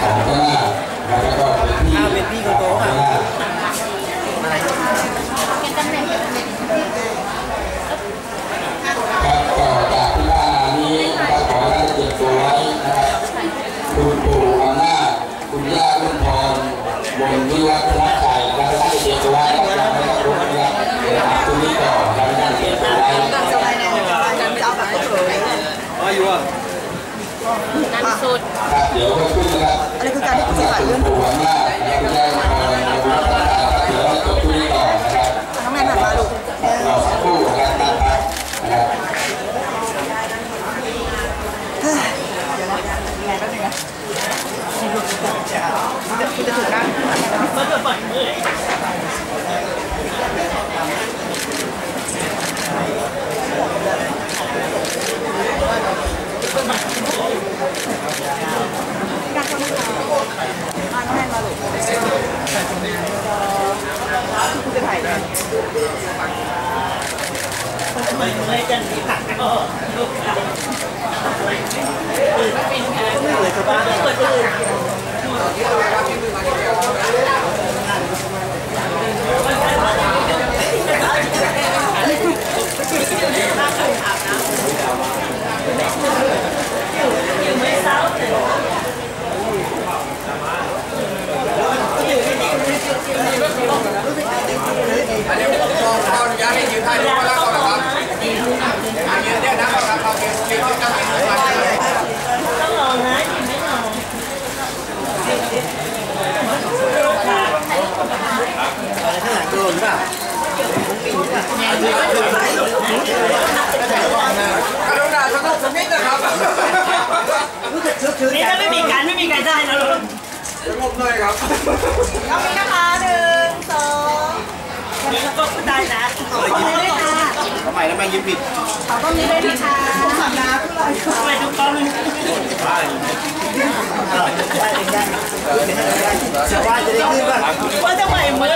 ของข้างหน้าแล้วก็เป็นที่อ้าวเป็นพี่คนโตค่ะครับต่อจากที่ว่านี้นะครับขอให้เก็บตัวไว้นะครับคุณปู่อำนาจคุณย่าคุณพรวงวิวัฒนชัยแล้วก็ให้เก็บตัวไว้นะครับไม่ต้องรู้นะครับเดี๋ยวหาตรงนี้ต่อแล้วก็เก็บตัวไว้ อ๋ออยู่อะ นั่น สุดครับเดี๋ยวก็ขึ้นนะครับอันนี้คือการที่ผู้เสียหายเลื่อน ปู่อำนาจคุณย่าคุณพรวงวิวัฒนชัยเดี๋ยวให้จบตรงนี้ต่อนะครับ น้องแนนหันมาลูก รอสักครู่นะครับนะครับ น้องแนนมาลูกผู้เสียหายเนี่ย ไม่ไม่จันทร์ผักก็ลูก ถือถือนี่จะไม่มีการไม่มีการได้แล้วลูกสงบหน่อยครับเอาไปนะคะหนึ่งสองแล้วก็ได้นะขอบคุณเลยค่ะทำไมทำไมยิ้มผิดขอบคุณเลยนะคะสัปดาห์ทุกอะไรทุกตอนเลยได้ได้ได้ได้ชาวบ้านจะได้ขึ้นบ้างว่าจะไหวเหมือน